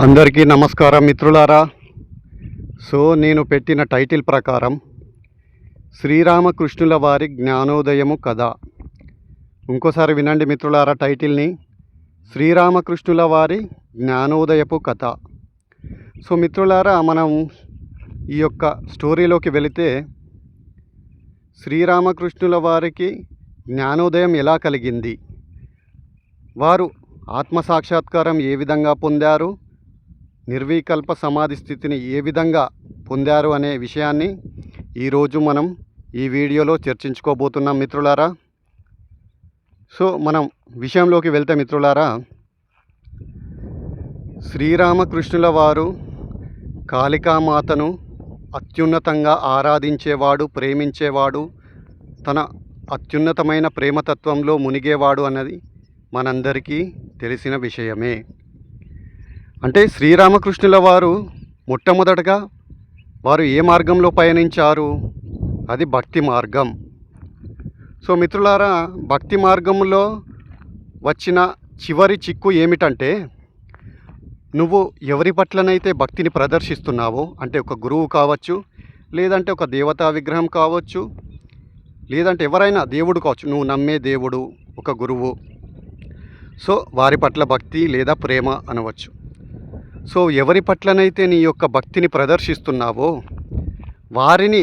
అందరికీ నమస్కారం మిత్రులారా. సో నేను పెట్టిన టైటిల్ ప్రకారం శ్రీరామకృష్ణుల వారి జ్ఞానోదయము కథ. ఇంకోసారి వినండి మిత్రులారా టైటిల్ని. శ్రీరామకృష్ణుల వారి జ్ఞానోదయపు కథ. సో మిత్రులారా మనం ఈ యొక్క స్టోరీలోకి వెళితే శ్రీరామకృష్ణుల వారికి జ్ఞానోదయం ఎలా కలిగింది? వారు ఆత్మసాక్షాత్కారం ఏ విధంగా పొందారు? నిర్వికల్ప సమాధి స్థితిని ఏ విధంగా పొందారు అనే విషయాన్ని ఈరోజు మనం ఈ వీడియోలో చర్చించుకోబోతున్నాం మిత్రులారా. సో మనం విషయంలోకి వెళ్తే మిత్రులారా శ్రీరామకృష్ణుల వారు కాళికామాతను అత్యున్నతంగా ఆరాధించేవాడు ప్రేమించేవాడు తన అత్యున్నతమైన ప్రేమతత్వంలో మునిగేవాడు అన్నది మనందరికీ తెలిసిన విషయమే. అంటే శ్రీరామకృష్ణుల వారు మొట్టమొదటగా వారు ఏ మార్గంలో పయనించారు? అది భక్తి మార్గం. సో మిత్రులారా భక్తి మార్గంలో వచ్చిన చివరి చిక్కు ఏమిటంటే నువ్వు ఎవరి పట్లనైతే భక్తిని ప్రదర్శిస్తున్నావో అంటే ఒక గురువు కావచ్చు లేదంటే ఒక దేవతా విగ్రహం కావచ్చు లేదంటే ఎవరైనా దేవుడు కావచ్చు నువ్వు నమ్మే దేవుడు ఒక గురువు. సో వారి పట్ల భక్తి లేదా ప్రేమ అనవచ్చు. సో ఎవరి పట్లనైతే నీ యొక్క భక్తిని ప్రదర్శిస్తున్నావో వారిని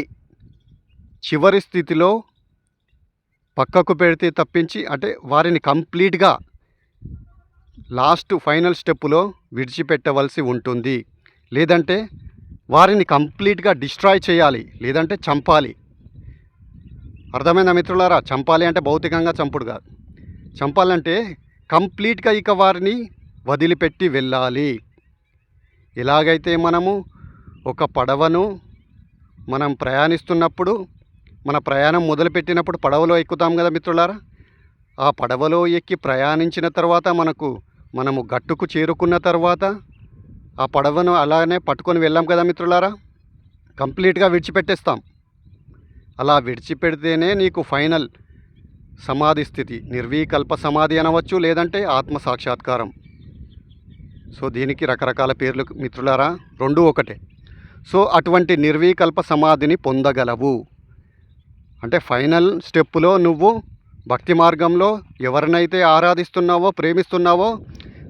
చివరి స్థితిలో పక్కకు పెడితే తప్పించి అంటే వారిని కంప్లీట్గా లాస్ట్ ఫైనల్ స్టెప్పులో విడిచిపెట్టవలసి ఉంటుంది. లేదంటే వారిని కంప్లీట్గా డిస్ట్రాయ్ చేయాలి లేదంటే చంపాలి. అర్థమైన మిత్రులారా? చంపాలి అంటే భౌతికంగా చంపుడు కాదు. చంపాలంటే కంప్లీట్గా ఇక వారిని వదిలిపెట్టి వెళ్ళాలి. ఇలాగైతే మనము ఒక పడవను మనం ప్రయాణిస్తున్నప్పుడు మన ప్రయాణం మొదలుపెట్టినప్పుడు పడవలో ఎక్కుతాం కదా మిత్రులారా? ఆ పడవలో ఎక్కి ప్రయాణించిన తర్వాత మనకు మనము గట్టుకు చేరుకున్న తర్వాత ఆ పడవను అలానే పట్టుకొని వెళ్ళాం కదా మిత్రులారా? కంప్లీట్గా విడిచిపెట్టేస్తాం. అలా విడిచిపెడితేనే నీకు ఫైనల్ సమాధి స్థితి నిర్వీకల్ప సమాధి అనవచ్చు లేదంటే ఆత్మ సాక్షాత్కారం. సో దీనికి రకరకాల పేర్లు మిత్రులారా రెండు ఒకటే. సో అటువంటి నిర్వీకల్ప సమాధిని పొందగలవు. అంటే ఫైనల్ స్టెప్పులో నువ్వు భక్తి మార్గంలో ఎవరినైతే ఆరాధిస్తున్నావో ప్రేమిస్తున్నావో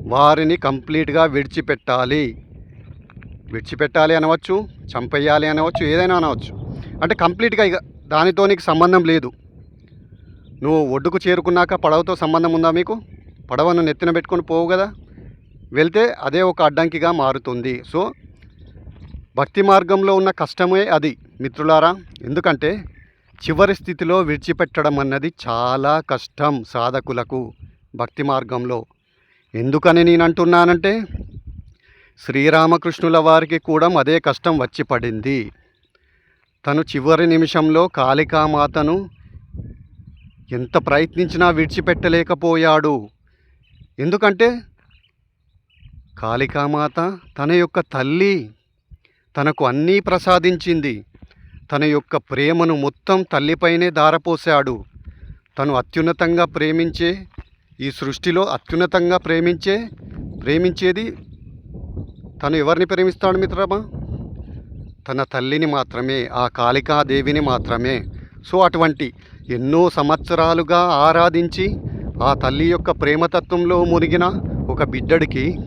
వారిని కంప్లీట్గా విడిచిపెట్టాలి. విడిచిపెట్టాలి అనవచ్చు చంపేయాలి అనవచ్చు ఏదైనా అనవచ్చు. అంటే కంప్లీట్గా ఇక దానితో నీకు సంబంధం లేదు. నువ్వు ఒడ్డుకు చేరుకున్నాక పడవతో సంబంధం ఉందా మీకు? పడవను నెత్తిన పెట్టుకొని పోవు కదా. వెళ్తే అదే ఒక అడ్డంకిగా మారుతుంది. సో భక్తి మార్గంలో ఉన్న కష్టమే అది మిత్రులారా. ఎందుకంటే చివరి స్థితిలో విడిచిపెట్టడం అన్నది చాలా కష్టం సాధకులకు భక్తి మార్గంలో. ఎందుకని నేను అంటున్నానంటే శ్రీరామకృష్ణుల వారికి కూడా అదే కష్టం వచ్చి పడింది. తను చివరి నిమిషంలో కాళికామాతను ఎంత ప్రయత్నించినా విడిచిపెట్టలేకపోయాడు. ఎందుకంటే కాళికామాత తన యొక్క తల్లి తనకు అన్నీ ప్రసాదించింది. తన యొక్క ప్రేమను మొత్తం తల్లిపైనే దారపోశాడు తను అత్యున్నతంగా ప్రేమించే ఈ సృష్టిలో అత్యున్నతంగా ప్రేమించే ప్రేమించేది తను ఎవరిని ప్రేమిస్తాడు మిత్రమా? తన తల్లిని మాత్రమే ఆ కాళికాదేవిని మాత్రమే. సో అటువంటి ఎన్నో సంవత్సరాలుగా ఆరాధించి ఆ తల్లి యొక్క ప్రేమతత్వంలో మునిగిన ఒక బిడ్డడికి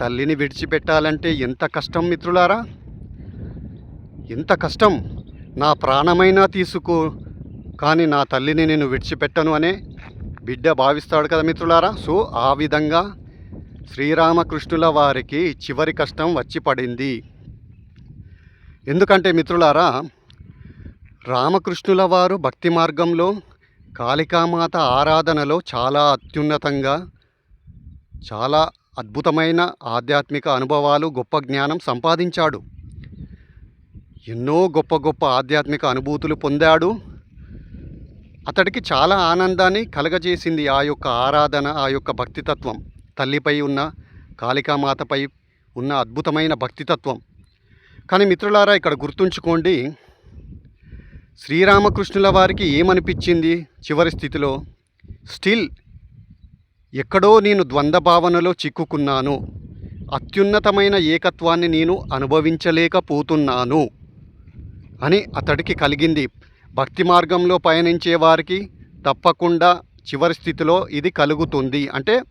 తల్లిని విడిచిపెట్టాలంటే ఎంత కష్టం మిత్రులారా? ఎంత కష్టం? నా ప్రాణమైనా తీసుకో కానీ నా తల్లిని నేను విడిచిపెట్టను అనే బిడ్డ భావిస్తాడు కదా మిత్రులారా? సో ఆ విధంగా శ్రీరామకృష్ణుల వారికి చివరి కష్టం వచ్చి పడింది. ఎందుకంటే మిత్రులారా రామకృష్ణుల వారు భక్తి మార్గంలో కాళికామాత ఆరాధనలో చాలా అత్యున్నతంగా చాలా అద్భుతమైన ఆధ్యాత్మిక అనుభవాలు గొప్ప జ్ఞానం సంపాదించాడు. ఎన్నో గొప్ప గొప్ప ఆధ్యాత్మిక అనుభూతులు పొందాడు. అతడికి చాలా ఆనందాన్ని కలగజేసింది ఆ యొక్క ఆరాధన ఆ యొక్క భక్తితత్వం. తల్లిపై ఉన్న కాళికామాతపై ఉన్న అద్భుతమైన భక్తితత్వం. కానీ మిత్రులారా ఇక్కడ గుర్తుంచుకోండి శ్రీరామకృష్ణుల వారికి ఏమనిపించింది చివరి స్థితిలో? స్టిల్ ఎక్కడో నేను ద్వంద్వ భావనలో చిక్కుకున్నాను. అత్యున్నతమైన ఏకత్వాన్ని నేను అనుభవించలేకపోతున్నాను అని అతడికి కలిగింది. భక్తి మార్గంలో పయనించే వారికి తప్పకుండా చివరి స్థితిలో ఇది కలుగుతుంది. అంటే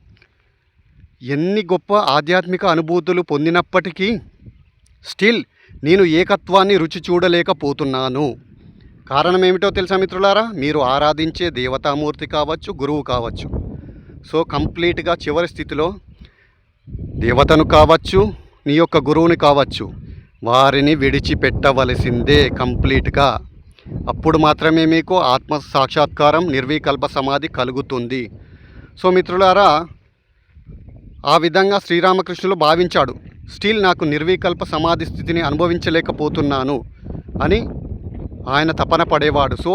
ఎన్ని గొప్ప ఆధ్యాత్మిక అనుభూతులు పొందినప్పటికీ స్టిల్ నేను ఏకత్వాన్ని రుచి చూడలేకపోతున్నాను. కారణం ఏమిటో తెలుసా మిత్రులారా? మీరు ఆరాధించే దేవతామూర్తి కావచ్చు గురువు కావచ్చు. సో కంప్లీట్గా చివరి స్థితిలో దేవతను కావచ్చు నీ యొక్క గురువుని కావచ్చు వారిని విడిచిపెట్టవలసిందే కంప్లీట్గా. అప్పుడు మాత్రమే మీకు ఆత్మ సాక్షాత్కారం నిర్వికల్ప సమాధి కలుగుతుంది. సో మిత్రులారా ఆ విధంగా శ్రీరామకృష్ణులు భావించాడు స్టిల్ నాకు నిర్వికల్ప సమాధి స్థితిని అనుభవించలేకపోతున్నాను అని ఆయన తపన పడేవాడు. సో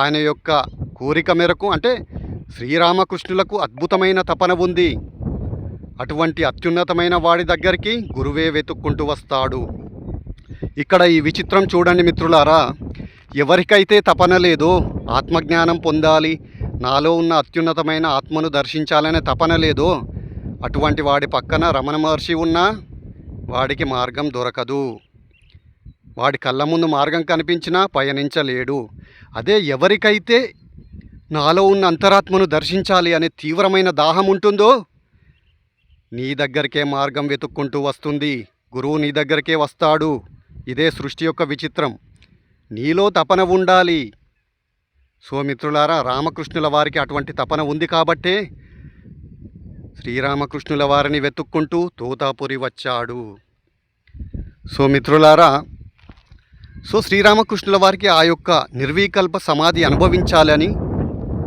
ఆయన యొక్క కోరిక మేరకు అంటే శ్రీరామకృష్ణులకు అద్భుతమైన తపన ఉంది. అటువంటి అత్యున్నతమైన వాడి దగ్గరికి గురువే వెతుక్కుంటూ వస్తాడు. ఇక్కడ ఈ విచిత్రం చూడండి మిత్రులారా. ఎవరికైతే తపన లేదో ఆత్మజ్ఞానం పొందాలి నాలో ఉన్న అత్యున్నతమైన ఆత్మను దర్శించాలనే తపన లేదో అటువంటి వాడి పక్కన రమణ మహర్షి ఉన్నా వాడికి మార్గం దొరకదు. వాడి కళ్ళ ముందు మార్గం కనిపించినా పయనించలేడు. అదే ఎవరికైతే నాలో ఉన్న అంతరాత్మను దర్శించాలి అనే తీవ్రమైన దాహం ఉంటుందో? నీ దగ్గరికే మార్గం వెతుక్కుంటూ వస్తుంది. గురువు నీ దగ్గరికే వస్తాడు. ఇదే సృష్టి యొక్క విచిత్రం. నీలో తపన ఉండాలి. సో మిత్రులారా రామకృష్ణుల వారికి అటువంటి తపన ఉంది కాబట్టే శ్రీరామకృష్ణుల వారిని వెతుక్కుంటూ తోతాపురి వచ్చాడు. సో మిత్రులారా సో శ్రీరామకృష్ణుల వారికి ఆ యొక్క నిర్వికల్ప సమాధి అనుభవించాలని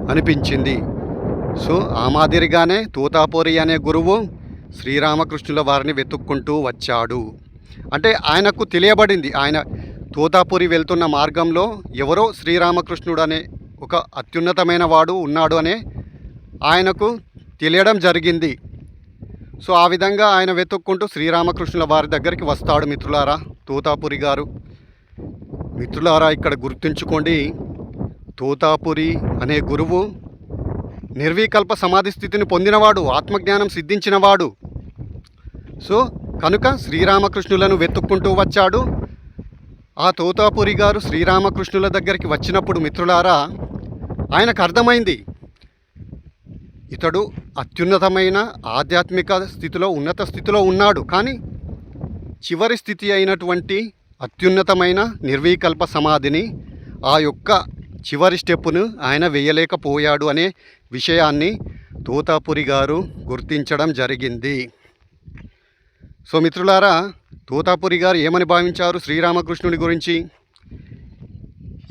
అనిపించింది. సో ఆ మాదిరిగానే తూతాపూరి అనే గురువు శ్రీరామకృష్ణుల వారిని వెతుక్కుంటూ వచ్చాడు. అంటే ఆయనకు తెలియబడింది. ఆయన తూతాపూరి వెళ్తున్న మార్గంలో ఎవరో శ్రీరామకృష్ణుడు అనే ఒక అత్యున్నతమైన వాడు ఉన్నాడు అనే ఆయనకు తెలియడం జరిగింది. సో ఆ విధంగా ఆయన వెతుక్కుంటూ శ్రీరామకృష్ణుల వారి దగ్గరికి వస్తాడు మిత్రులారా తూతాపురి గారు. మిత్రులారా ఇక్కడ గుర్తుంచుకోండి తోతాపురి అనే గురువు నిర్వికల్ప సమాధి స్థితిని పొందినవాడు ఆత్మజ్ఞానం సిద్ధించినవాడు. సో కనుక శ్రీరామకృష్ణులను వెతుక్కుంటూ వచ్చాడు. ఆ తోతాపురి గారు శ్రీరామకృష్ణుల దగ్గరికి వచ్చినప్పుడు మిత్రులారా ఆయనకు అర్థమైంది. ఇతడు అత్యున్నతమైన ఆధ్యాత్మిక స్థితిలో ఉన్నత స్థితిలో ఉన్నాడు. కానీ చివరి స్థితి అయినటువంటి అత్యున్నతమైన నిర్వికల్ప సమాధిని ఆ యొక్క చివరి స్టెప్పును ఆయన వేయలేకపోయాడు అనే విషయాన్ని తోతాపురి గారు గుర్తించడం జరిగింది. సో మిత్రులారా తోతాపురి గారు ఏమని భావించారు శ్రీరామకృష్ణుని గురించి?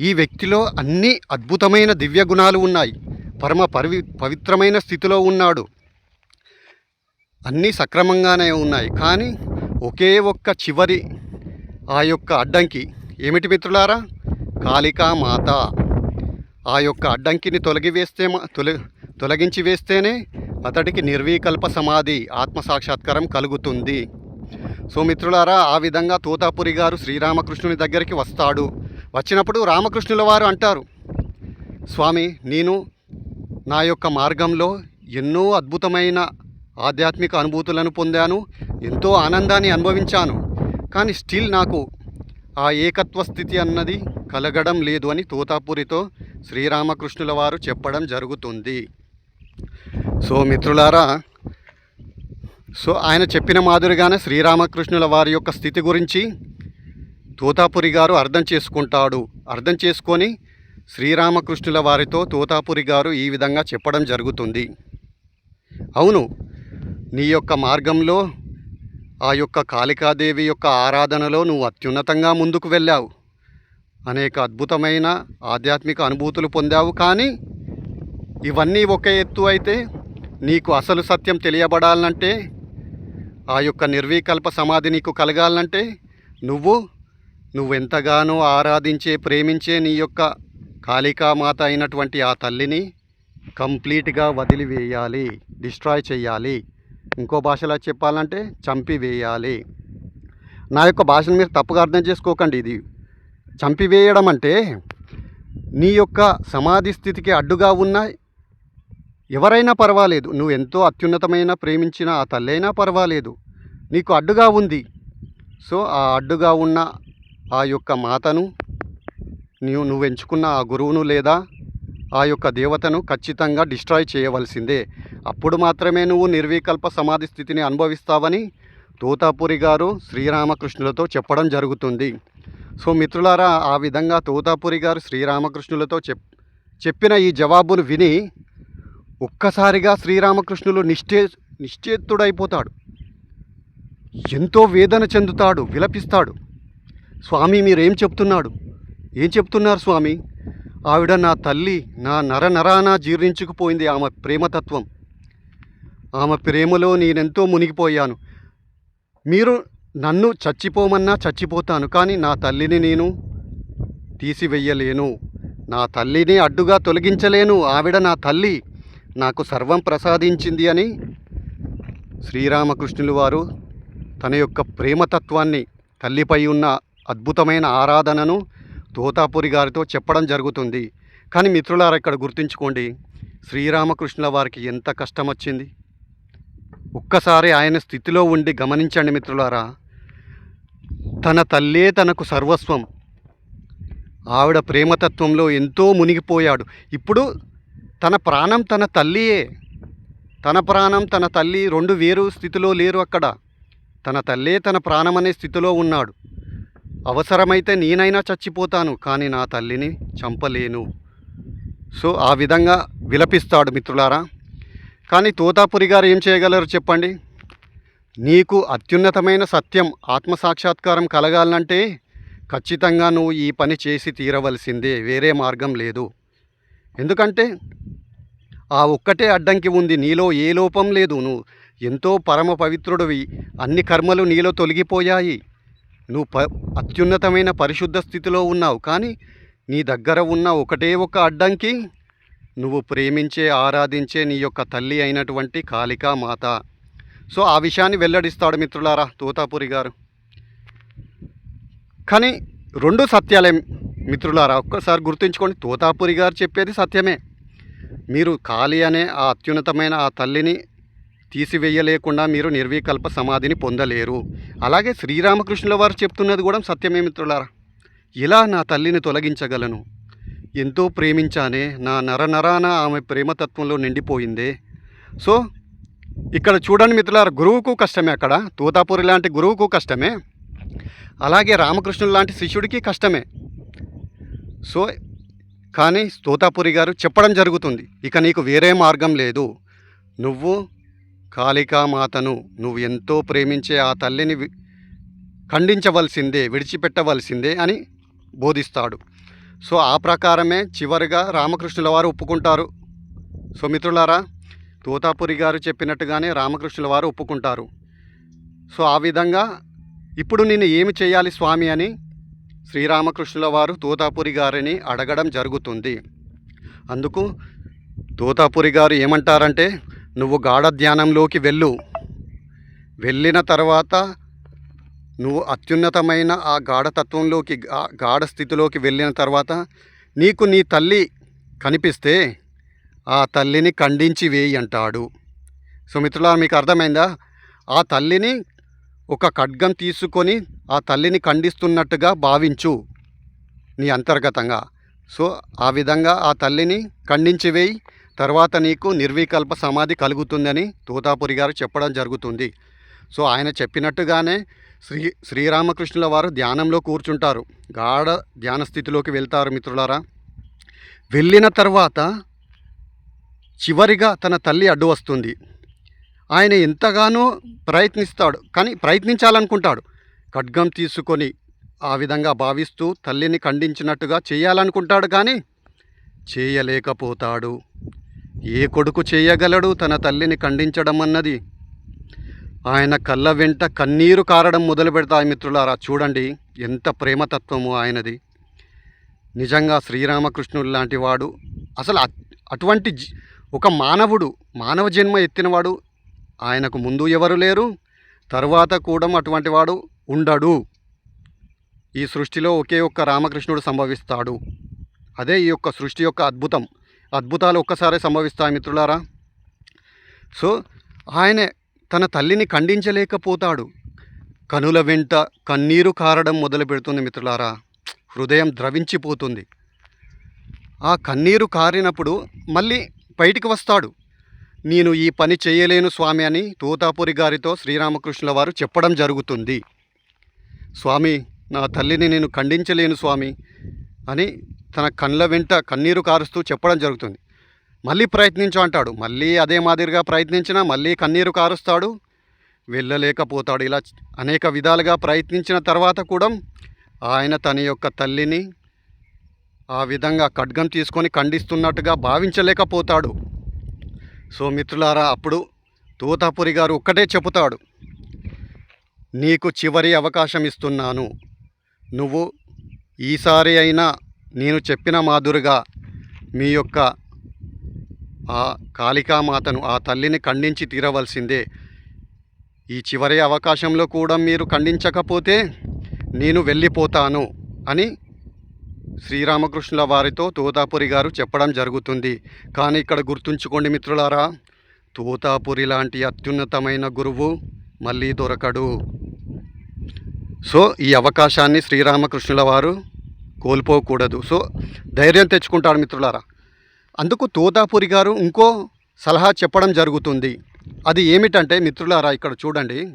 ఈ వ్యక్తిలో అన్ని అద్భుతమైన దివ్య గుణాలు ఉన్నాయి. పరమ పవి పవిత్రమైన స్థితిలో ఉన్నాడు. అన్నీ సక్రమంగానే ఉన్నాయి. కానీ ఒకే ఒక్క చివరి ఆ యొక్క అడ్డంకి ఏమిటి మిత్రులారా? కాళికా మాత. ఆ యొక్క అడ్డంకిని తొలగి వేస్తే మా- తొలగించి వేస్తేనే అతడికి నిర్వికల్ప సమాధి ఆత్మసాక్షాత్కారం కలుగుతుంది. సో మిత్రులారా ఆ విధంగా తోతాపురి గారు శ్రీరామకృష్ణుని దగ్గరికి వస్తాడు. వచ్చినప్పుడు రామకృష్ణుల వారు అంటారు స్వామి నేను నా యొక్క మార్గంలో ఎన్నో అద్భుతమైన ఆధ్యాత్మిక అనుభూతులను పొందాను ఎంతో ఆనందాన్ని అనుభవించాను. కానీ స్టిల్ నాకు ఆ ఏకత్వ స్థితి అన్నది కలగడం లేదు అని తోతాపురితో శ్రీరామకృష్ణుల వారు చెప్పడం జరుగుతుంది. సో మిత్రులారా సో ఆయన చెప్పిన మాదిరిగానే శ్రీరామకృష్ణుల వారి యొక్క స్థితి గురించి తోతాపురి గారు అర్థం చేసుకుంటాడు. అర్థం చేసుకొని శ్రీరామకృష్ణుల వారితో తోతాపురి గారు ఈ విధంగా చెప్పడం జరుగుతుంది. అవును నీ యొక్క మార్గంలో ఆ యొక్క కాళికాదేవి యొక్క ఆరాధనలో నువ్వు అత్యున్నతంగా ముందుకు వెళ్ళావు. అనేక అద్భుతమైన ఆధ్యాత్మిక అనుభూతులు పొందావు కానీ ఇవన్నీ ఒక ఎత్తు అయితే నీకు అసలు సత్యం తెలియబడాలంటే ఆ యొక్క నిర్వికల్ప సమాధి నీకు కలగాలంటే నువ్వు నువ్వెంతగానో ఆరాధించే ప్రేమించే నీ యొక్క కాళికామాత అయినటువంటి ఆ తల్లిని కంప్లీట్గా వదిలివేయాలి డిస్ట్రాయ్ చేయాలి ఇంకో భాషలో చెప్పాలంటే చంపివేయాలి. నా యొక్క భాషను మీరు తప్పుగా అర్థం చేసుకోకండి ఇది. చంపివేయడం అంటే నీ యొక్క సమాధి స్థితికి అడ్డుగా ఉన్న ఎవరైనా పర్వాలేదు. నువ్వు ఎంతో అత్యున్నతమైన ప్రేమించిన ఆ తల్లైనా పర్వాలేదు. నీకు అడ్డుగా ఉంది. సో ఆ అడ్డుగా ఉన్న ఆ యొక్క మాతను నువ్వు నువ్వు ఎంచుకున్న ఆ గురువును లేదా ఆ యొక్క దేవతను ఖచ్చితంగా డిస్ట్రాయ్ చేయవలసిందే. అప్పుడు మాత్రమే నువ్వు నిర్వికల్ప సమాధి స్థితిని అనుభవిస్తావని తోతాపురి గారు శ్రీరామకృష్ణులతో చెప్పడం జరుగుతుంది. సో మిత్రులారా ఆ విధంగా తోతాపురి గారు శ్రీరామకృష్ణులతో చెప్ చెప్పిన ఈ జవాబును విని ఒక్కసారిగా శ్రీరామకృష్ణులు నిశ్చే నిశ్చేతుడైపోతాడు. ఎంతో వేదన చెందుతాడు విలపిస్తాడు. స్వామి మీరేం చెప్తున్నాడు ఏం చెప్తున్నారు స్వామి? ఆవిడ నా తల్లి నా నర నరాన జీర్ణించుకుపోయింది ఆమె ప్రేమతత్వం. ఆమె ప్రేమలో నేనెంతో మునిగిపోయాను. మీరు నన్ను చచ్చిపోమన్నా చచ్చిపోతాను కానీ నా తల్లిని నేను తీసివెయ్యలేను నా తల్లిని అడ్డుగా తొలగించలేను. ఆవిడ నా తల్లి నాకు సర్వం ప్రసాదించింది అని శ్రీరామకృష్ణులు వారు తన యొక్క ప్రేమతత్వాన్ని తల్లిపై ఉన్న అద్భుతమైన ఆరాధనను తోతాపురి గారితో చెప్పడం జరుగుతుంది. కానీ మిత్రులారా ఇక్కడ గుర్తుంచుకోండి శ్రీరామకృష్ణుల వారికి ఎంత కష్టం వచ్చింది ఒక్కసారి ఆయన స్థితిలో ఉండి గమనించండి మిత్రులారా. తన తల్లే తనకు సర్వస్వం. ఆవిడ ప్రేమతత్వంలో ఎంతో మునిగిపోయాడు. ఇప్పుడు తన ప్రాణం తన తల్లియే. తన ప్రాణం తన తల్లి రెండు వేరు స్థితిలో లేరు అక్కడ. తన తల్లే తన ప్రాణం అనే స్థితిలో ఉన్నాడు. అవసరమైతే నేనైనా చచ్చిపోతాను కానీ నా తల్లిని చంపలేను. సో ఆ విధంగా విలపిస్తాడు మిత్రులారా. కానీ తోతాపురి గారు ఏం చేయగలరు చెప్పండి? నీకు అత్యున్నతమైన సత్యం ఆత్మసాక్షాత్కారం కలగాలంటే ఖచ్చితంగా నువ్వు ఈ పని చేసి తీరవలసిందే వేరే మార్గం లేదు. ఎందుకంటే ఆ ఒక్కటే అడ్డంకి ఉంది నీలో ఏ లోపం లేదు. నువ్వు ఎంతో పరమ పవిత్రుడివి అన్ని కర్మలు నీలో తొలగిపోయాయి. నువ్వు ప అత్యున్నతమైన పరిశుద్ధ స్థితిలో ఉన్నావు. కానీ నీ దగ్గర ఉన్న ఒకటే ఒక అడ్డంకి నువ్వు ప్రేమించే ఆరాధించే నీ యొక్క తల్లి అయినటువంటి కాళికా మాత. సో ఆ విషయాన్ని వెల్లడిస్తాడు మిత్రులారా తోతాపురి గారు. కానీ రెండు సత్యాలే మిత్రులారా ఒక్కసారి గుర్తుంచుకోండి తోతాపురి గారు చెప్పేది సత్యమే. మీరు కాళీ అనే ఆ అత్యున్నతమైన ఆ తల్లిని తీసివేయలేకుండా మీరు నిర్వికల్ప సమాధిని పొందలేరు. అలాగే శ్రీరామకృష్ణుల వారు చెప్తున్నది కూడా సత్యమే మిత్రులారా. ఇలా నా తల్లిని తొలగించగలను. ఎంతో ప్రేమించానే నా నరనరాన ఆమె ప్రేమతత్వంలో నిండిపోయిందే. సో ఇక్కడ చూడండి మిత్రులారు గురువుకు కష్టమే అక్కడ. తూతాపూరి లాంటి గురువుకు కష్టమే. అలాగే రామకృష్ణుడు లాంటి శిష్యుడికి కష్టమే. సో కానీ తోతాపురి గారు చెప్పడం జరుగుతుంది ఇక నీకు వేరే మార్గం లేదు. నువ్వు కాళికామాతను నువ్వు ఎంతో ప్రేమించే ఆ తల్లిని ఖండించవలసిందే విడిచిపెట్టవలసిందే అని బోధిస్తాడు. సో ఆ ప్రకారమే చివరిగా రామకృష్ణుల వారు ఒప్పుకుంటారు. సో మిత్రులారా తోతాపురి గారు చెప్పినట్టుగానే రామకృష్ణుల వారు ఒప్పుకుంటారు. సో ఆ విధంగా ఇప్పుడు నేను ఏమి చేయాలి స్వామి అని శ్రీరామకృష్ణుల వారు తోతాపురి గారిని అడగడం జరుగుతుంది. అందుకు తోతాపురి గారు ఏమంటారంటే నువ్వు గాఢ ధ్యానంలోకి వెళ్ళు. వెళ్ళిన తర్వాత నువ్వు అత్యున్నతమైన ఆ గాఢతత్వంలోకి గాఢ స్థితిలోకి వెళ్ళిన తర్వాత నీకు నీ తల్లి కనిపిస్తే ఆ తల్లిని ఖండించి వేయి అంటాడు. సో మిత్రులారా మీకు అర్థమైందా? ఆ తల్లిని ఒక ఖడ్గం తీసుకొని ఆ తల్లిని ఖండిస్తున్నట్టుగా భావించు నీ అంతర్గతంగా. సో ఆ విధంగా ఆ తల్లిని ఖండించి వేయి తర్వాత నీకు నిర్వికల్ప సమాధి కలుగుతుందని తోతాపురి గారు చెప్పడం జరుగుతుంది. సో ఆయన చెప్పినట్టుగానే శ్రీ శ్రీరామకృష్ణుల వారు ధ్యానంలో కూర్చుంటారు. గాఢ ధ్యాన స్థితిలోకి వెళ్తారు మిత్రులారా. వెళ్ళిన తర్వాత చివరిగా తన తల్లి అడ్డు వస్తుంది. ఆయన ఎంతగానో ప్రయత్నిస్తాడు కానీ ప్రయత్నించాలనుకుంటాడు. ఖడ్గం తీసుకొని ఆ విధంగా భావిస్తూ తల్లిని ఖండించినట్టుగా చేయాలనుకుంటాడు కానీ చేయలేకపోతాడు. ఏ కొడుకు చేయగలడు తన తల్లిని ఖండించడం అన్నది? ఆయన కళ్ళ వెంట కన్నీరు కారడం మొదలు పెడతాయి మిత్రులారా చూడండి ఎంత ప్రేమతత్వము ఆయనది. నిజంగా శ్రీరామకృష్ణుడు లాంటి వాడు అసలు అటువంటి ఒక మానవుడు మానవ జన్మ ఎత్తినవాడు ఆయనకు ముందు ఎవరు లేరు తరువాత కూడా అటువంటి వాడు ఉండడు. ఈ సృష్టిలో ఒకే ఒక్క రామకృష్ణుడు సంభవిస్తాడు. అదే ఈ యొక్క సృష్టి యొక్క అద్భుతం. అద్భుతాలు ఒక్కసారే సంభవిస్తాయి మిత్రులారా. సో ఆయన తన తల్లిని ఖండించలేకపోతాడు. కనుల వెంట కన్నీరు కారడం మొదలు పెడుతుంది మిత్రులారా. హృదయం ద్రవించిపోతుంది. ఆ కన్నీరు కారినప్పుడు మళ్ళీ బయటికి వస్తాడు. నేను ఈ పని చేయలేను స్వామి అని తోతాపురి గారితో శ్రీరామకృష్ణుల వారు చెప్పడం జరుగుతుంది. స్వామి నా తల్లిని నేను ఖండించలేను స్వామి అని తన కళ్ళ వెంట కన్నీరు కారుస్తూ చెప్పడం జరుగుతుంది. మళ్ళీ ప్రయత్నించు అంటాడు. మళ్ళీ అదే మాదిరిగా ప్రయత్నించినా మళ్ళీ కన్నీరు కారుస్తాడు. వెళ్ళలేకపోతాడు. ఇలా అనేక విధాలుగా ప్రయత్నించిన తర్వాత కూడా ఆయన తన యొక్క తల్లిని ఆ విధంగా ఖడ్గం తీసుకొని ఖండిస్తున్నట్టుగా భావించలేకపోతాడు. సో మిత్రులారా అప్పుడు తోతాపురి గారు ఒక్కటే చెబుతాడు నీకు చివరి అవకాశం ఇస్తున్నాను. నువ్వు ఈసారి అయినా నేను చెప్పిన మాదిరిగా మీ యొక్క ఆ కాళికామాతను ఆ తల్లిని ఖండించి తీరవలసిందే. ఈ చివరి అవకాశంలో కూడా మీరు ఖండించకపోతే నేను వెళ్ళిపోతాను అని శ్రీరామకృష్ణుల వారితో తోతాపురి గారు చెప్పడం జరుగుతుంది. కానీ ఇక్కడ గుర్తుంచుకోండి మిత్రులారా తోతాపురి లాంటి అత్యున్నతమైన గురువు మళ్ళీ దొరకడు. సో ఈ అవకాశాన్ని శ్రీరామకృష్ణుల వారు కోల్పోకూడదు. సో ధైర్యం తెచ్చుకుంటాడు మిత్రులారా. అందుకు తోతాపురి గారు ఇంకో సలహా చెప్పడం జరుగుతుంది. అది ఏమిటంటే మిత్రులారా ఇక్కడ చూడండి.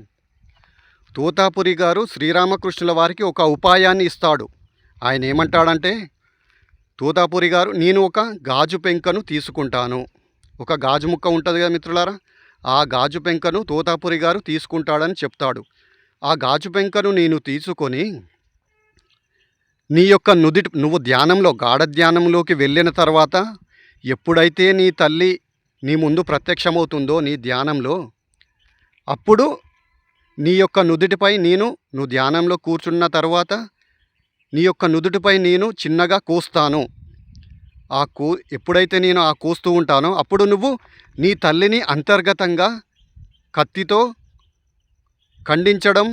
తోతాపురి గారు శ్రీరామకృష్ణుల వారికి ఒక ఉపాయాన్ని ఇస్తాడు. ఆయన ఏమంటాడంటే తోతాపురి గారు నేను ఒక గాజు పెంకను తీసుకుంటాను. ఒక గాజు ముక్క ఉంటుంది కదా మిత్రులారా? ఆ గాజు పెంకను తోతాపురి గారు తీసుకుంటాడని చెప్తాడు. ఆ గాజు పెంకను నేను తీసుకొని నీ యొక్క నుదిటి నువ్వు ధ్యానంలో గాఢ ధ్యానంలోకి వెళ్ళిన తర్వాత ఎప్పుడైతే నీ తల్లి నీ ముందు ప్రత్యక్షమవుతుందో నీ ధ్యానంలో అప్పుడు నీ యొక్క నుదుటిపై నేను నువ్వు ధ్యానంలో కూర్చున్న తర్వాత నీ యొక్క నుదుటిపై నేను చిన్నగా కోస్తాను. ఆ కూ ఎప్పుడైతే నేను ఆ కోస్తూ ఉంటానో అప్పుడు నువ్వు నీ తల్లిని అంతర్గతంగా కత్తితో ఖండించడం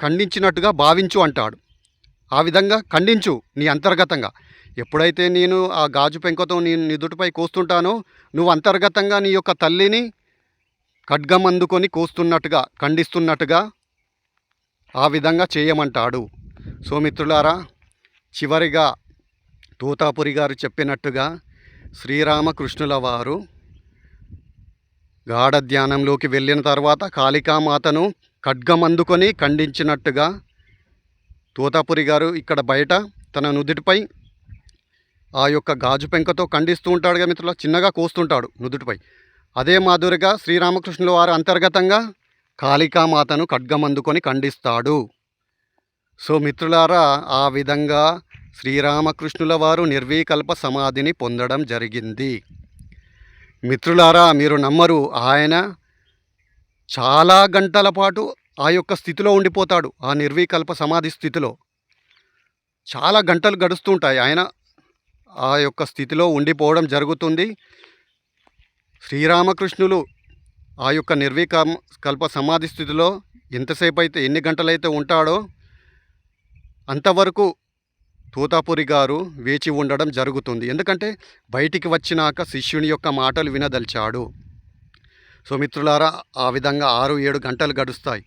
ఖండించినట్టుగా భావించు అంటాడు. ఆ విధంగా ఖండించు నీ అంతర్గతంగా. ఎప్పుడైతే నేను ఆ గాజు పెంకతో నేను నిదుటిపై కోస్తుంటానో నువ్వు అంతర్గతంగా నీ యొక్క తల్లిని ఖడ్గం అందుకొని కోస్తున్నట్టుగా ఖండిస్తున్నట్టుగా ఆ విధంగా చేయమంటాడు. సో మిత్రులారా చివరిగా తోతాపురి గారు చెప్పినట్టుగా శ్రీరామకృష్ణుల వారు గాఢ ధ్యానంలోకి వెళ్ళిన తర్వాత కాళికామాతను ఖడ్గం అందుకొని ఖండించినట్టుగా తోతాపురి గారు ఇక్కడ బయట తన నుదుటిపై ఆ యొక్క గాజు పెంకతో ఖండిస్తూ ఉంటాడుగా మిత్రుల చిన్నగా కోస్తుంటాడు నుదుటిపై. అదే మాదిరిగా శ్రీరామకృష్ణుల వారు అంతర్గతంగా కాళికామాతను ఖడ్గం అందుకొని ఖండిస్తాడు. సో మిత్రులారా ఆ విధంగా శ్రీరామకృష్ణుల వారు నిర్వీకల్ప సమాధిని పొందడం జరిగింది. మిత్రులారా మీరు నమ్మరు ఆయన చాలా గంటల పాటు ఆ యొక్క స్థితిలో ఉండిపోతాడు ఆ నిర్వీకల్ప సమాధి స్థితిలో. చాలా గంటలు గడుస్తుంటాయి ఆయన ఆ యొక్క స్థితిలో ఉండిపోవడం జరుగుతుంది. శ్రీరామకృష్ణులు ఆ యొక్క నిర్వీకల్ప కల్ప సమాధి స్థితిలో ఎంతసేపు అయితే ఎన్ని గంటలైతే ఉంటాడో అంతవరకు తోతాపురి గారు వేచి ఉండడం జరుగుతుంది. ఎందుకంటే బయటికి వచ్చినాక శిష్యుని యొక్క మాటలు వినదలిచాడు. సో మిత్రులారా ఆ విధంగా ఆరు ఏడు గంటలు గడుస్తాయి.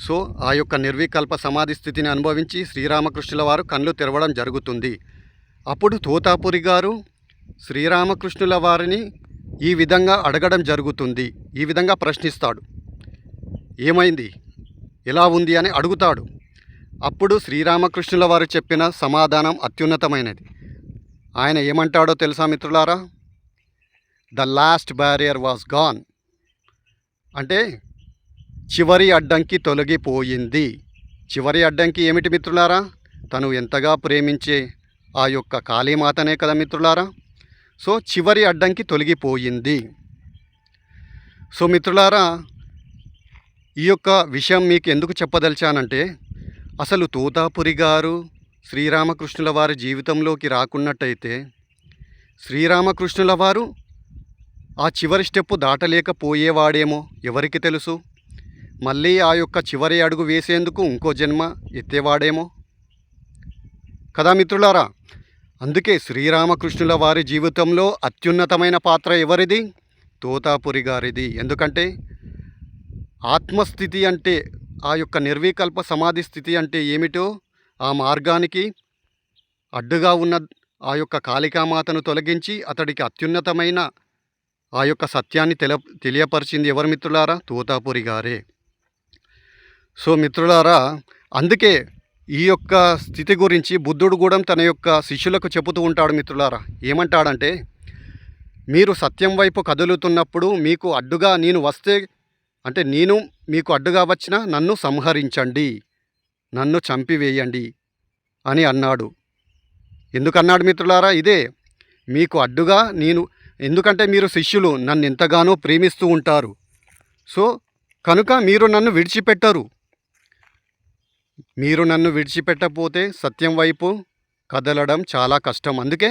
సో ఆ యొక్క నిర్వికల్ప సమాధి స్థితిని అనుభవించి శ్రీరామకృష్ణుల వారు కళ్ళు తెరవడం జరుగుతుంది. అప్పుడు తోతాపురి గారు శ్రీరామకృష్ణుల వారిని ఈ విధంగా అడగడం జరుగుతుంది. ఈ విధంగా ప్రశ్నిస్తాడు. ఏమైంది? ఎలా ఉంది అని అడుగుతాడు. అప్పుడు శ్రీరామకృష్ణుల వారు చెప్పిన సమాధానం అత్యున్నతమైనది. ఆయన ఏమంటాడో తెలుసా మిత్రులారా? The last barrier was gone అంటే చివరి అడ్డంకి తొలగిపోయింది. చివరి అడ్డంకి ఏమిటి మిత్రులారా? తను ఎంతగా ప్రేమించే ఆ యొక్క కాళీమాతనే కదా మిత్రులారా? సో చివరి అడ్డంకి తొలగిపోయింది. సో మిత్రులారా ఈ యొక్క విషయం మీకు ఎందుకు చెప్పదలిచానంటే అసలు తోతాపురి గారు శ్రీరామకృష్ణుల వారి జీవితంలోకి రాకున్నట్టయితే శ్రీరామకృష్ణుల వారు ఆ చివరి స్టెప్పు దాటలేకపోయేవాడేమో ఎవరికి తెలుసు? మళ్ళీ ఆ యొక్క చివరి అడుగు వేసేందుకు ఇంకో జన్మ ఎత్తేవాడేమో? కదా మిత్రులారా అందుకే శ్రీరామకృష్ణుల వారి జీవితంలో అత్యున్నతమైన పాత్ర ఎవరిది? తోతాపురి గారిది. ఎందుకంటే ఆత్మస్థితి అంటే ఆ యొక్క నిర్వికల్ప సమాధి స్థితి అంటే ఏమిటో ఆ మార్గానికి అడ్డుగా ఉన్న ఆ యొక్క కాళికామాతను తొలగించి అతడికి అత్యున్నతమైన ఆ యొక్క సత్యాన్ని తెల తెలియపరిచింది ఎవరు మిత్రులారా? తోతాపురి గారే. సో మిత్రులారా అందుకే ఈ యొక్క స్థితి గురించి బుద్ధుడు కూడా తన యొక్క శిష్యులకు చెబుతూ ఉంటాడు మిత్రులారా. ఏమంటాడంటే మీరు సత్యం వైపు కదులుతున్నప్పుడు మీకు అడ్డుగా నేను వస్తే అంటే నేను మీకు అడ్డుగా వచ్చిన నన్ను సంహరించండి నన్ను చంపివేయండి అని అన్నాడు. ఎందుకన్నాడు మిత్రులారా? ఇదే మీకు అడ్డుగా నేను ఎందుకంటే మీరు శిష్యులు నన్ను ఎంతగానో ప్రేమిస్తూ ఉంటారు. సో కనుక మీరు నన్ను విడిచిపెట్టరు. మీరు నన్ను విడిచిపెట్టకపోతే సత్యం వైపు కదలడం చాలా కష్టం. అందుకే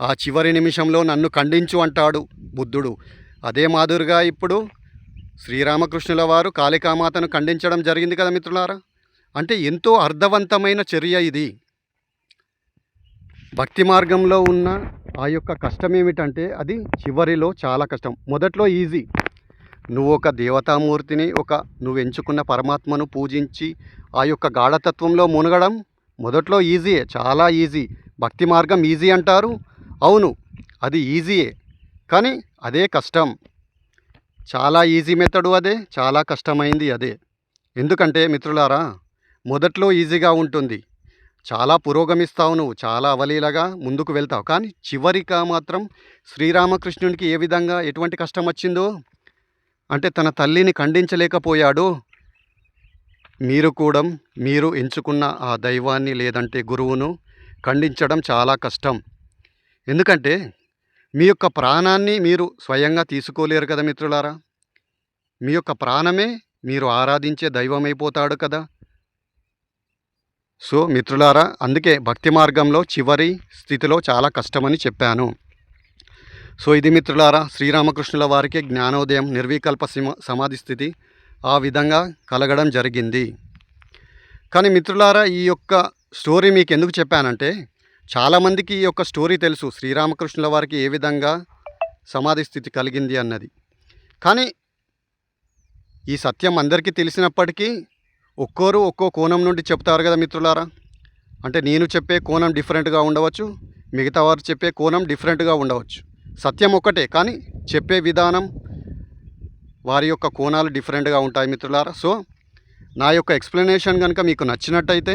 ఆ చివరి నిమిషంలో నన్ను ఖండించు అంటాడు బుద్ధుడు. అదే మాదిరిగా ఇప్పుడు శ్రీరామకృష్ణుల వారు కాళికామాతను ఖండించడం జరిగింది కదా మిత్రులారా? అంటే ఎంతో అర్థవంతమైన చర్య ఇది. భక్తి మార్గంలో ఉన్న ఆ యొక్క కష్టం ఏమిటంటే అది చివరిలో చాలా కష్టం. మొదట్లో ఈజీ. నువ్వు ఒక దేవతామూర్తిని ఒక నువ్వు ఎంచుకున్న పరమాత్మను పూజించి ఆ యొక్క గాఢతత్వంలో మునగడం మొదట్లో ఈజీయే చాలా ఈజీ. భక్తి మార్గం ఈజీ అంటారు? అవును అది ఈజీయే. కానీ అదే కష్టం. చాలా ఈజీ మెథడు అదే చాలా కష్టమైంది అదే. ఎందుకంటే మిత్రులారా మొదట్లో ఈజీగా ఉంటుంది. చాలా పురోగమిస్తావు నువ్వు చాలా అవలీలగా ముందుకు వెళ్తావు. కానీ చివరిగా మాత్రం శ్రీరామకృష్ణునికి ఏ విధంగా ఎటువంటి కష్టం వచ్చిందో అంటే తన తల్లిని ఖండించలేకపోయాడు మీరు కూడా మీరు ఎంచుకున్న ఆ దైవాన్ని లేదంటే గురువును ఖండించడం చాలా కష్టం. ఎందుకంటే మీ యొక్క ప్రాణాన్ని మీరు స్వయంగా తీసుకోలేరు కదా మిత్రులారా? మీ యొక్క ప్రాణమే మీరు ఆరాధించే దైవమైపోతాడు కదా? సో మిత్రులారా అందుకే భక్తి మార్గంలో చివరి స్థితిలో చాలా కష్టమని చెప్పాను. సో ఇది మిత్రులారా శ్రీరామకృష్ణుల వారికి జ్ఞానోదయం నిర్వికల్ప సమాధి స్థితి ఆ విధంగా కలగడం జరిగింది. కానీ మిత్రులారా ఈ యొక్క స్టోరీ మీకు ఎందుకు చెప్పానంటే చాలామందికి ఈ యొక్క స్టోరీ తెలుసు. శ్రీరామకృష్ణుల వారికి ఏ విధంగా సమాధి స్థితి కలిగింది అన్నది. కానీ ఈ సత్యం అందరికీ తెలిసినప్పటికీ ఒక్కోరు ఒక్కో కోణం నుండి చెప్తారు కదా మిత్రులారా. అంటే నేను చెప్పే కోణం డిఫరెంట్గా ఉండవచ్చు మిగతా వారు చెప్పే కోణం డిఫరెంట్గా ఉండవచ్చు. సత్యం ఒక్కటే కానీ చెప్పే విధానం వారి యొక్క కోణాలు డిఫరెంట్గా ఉంటాయి మిత్రులారా. సో నా యొక్క ఎక్స్ప్లెనేషన్ కనుక మీకు నచ్చినట్టయితే